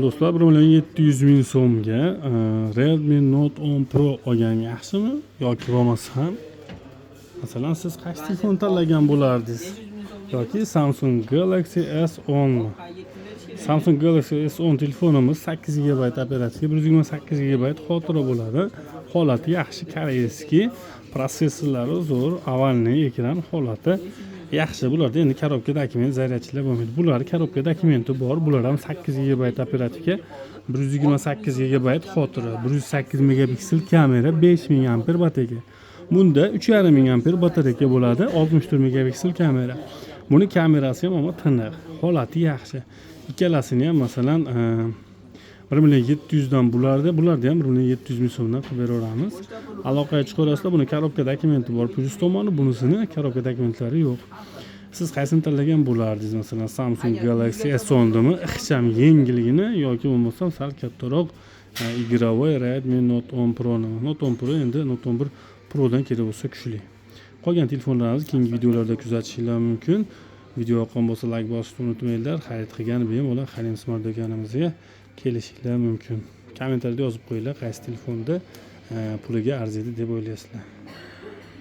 do'stlar bir million yetti yuz ming so'mga e, redmi note 10 pro olgan yaxshimi yoki bo'lmasam masalan siz qaysi telefon tanlagan bo'lardingiz? Yoki samsung galaxy s 10 mi? Samsung galaxy s 10 telefonimiz 8 gb operatsiya 128 gb xotira bo'ladi. Holati yaxshi koreyskiy protsessorlari zo'r avvalniy ekran holati yaxshi bularda endi korobka dokument zaryadchilar bo'lmaydi bular korobka dokumenti bor bular ham 8 gb operativka 128 gb xotira 108 megapiksel kamera 5000 amper batareyka bunda 3500 amper batareyka bo'ladi 64 megapiksel kamera. Buni kamerasi ham ama tiniq holati yaxshi ikkalasini ham masalan e, bir million yetti yuzdan bularda bularda ham bir million yetti yuz ming so'mdan qilib beraveramiz aloqaga chiqaverasizlar buni korobka dokumenti bor plyus tomoni bunisini korobka dokumentlari yo'q siz qaysini tanlagan bo'lardingiz masalan samsung galaxy s 10 dimi ixcham yengilgina yoki bo'lmasam sal kattaroq e, игровой redmi note 10 proni note 10 pro endi note 11 prodan kerak bo'lsa kuchli qolgan telefonlarimizni keyingi videolarda kuzatishinglar mumkin video yoqqan bo'lsa layk bosishni unutmanglar. Xarid qilgan bemalol halim smart do'konimizga kelishinglar mumkin. Kommentariyada yozib qo'yinglar. Qaysi telefonda e, puliga arziydi deb o'ylaysizlar